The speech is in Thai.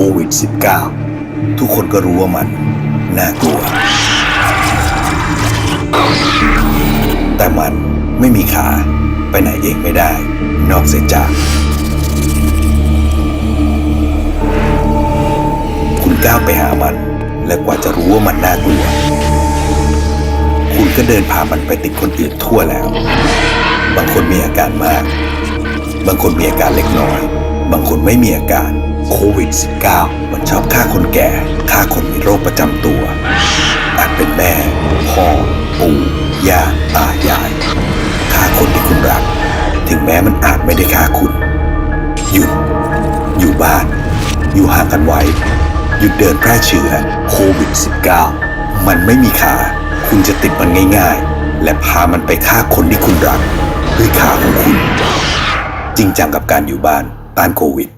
ควิด -19 ทุกคนก็รู้ว่ามันน่ากลัว แต่มันไม่มีขาไปไหนเองไม่ได้ นอกเสียจาก คุณก้าวไปหามัน และกว่าจะรู้ว่ามันน่ากลัว คุณก็เดินพามันไปติดคนอื่นทั่วแล้ว บางคนมีอาการมาก บางคนมีอาการเล็กน้อย บางคนไม่มีอาการ โควิด -19 มันชอบฆ่าคนแก่ฆ่าคนมีโรคประจำตัว อาจเป็นแม่ พ่อ ปู่ย่าตายายฆ่าคนที่คุณรัก ถึงแม้มันอาจไม่ได้ฆ่าคุณ หยุด อยู่บ้าน อยู่ห่างกันไว้ หยุดเดินแพร่เชื้อโควิด -19 มันไม่มีขา คุณจะติดมันง่ายๆ และพามันไปฆ่าคนที่คุณรักด้วยขาของคุณ จริงจังกับการอยู่บ้านต้านโควิด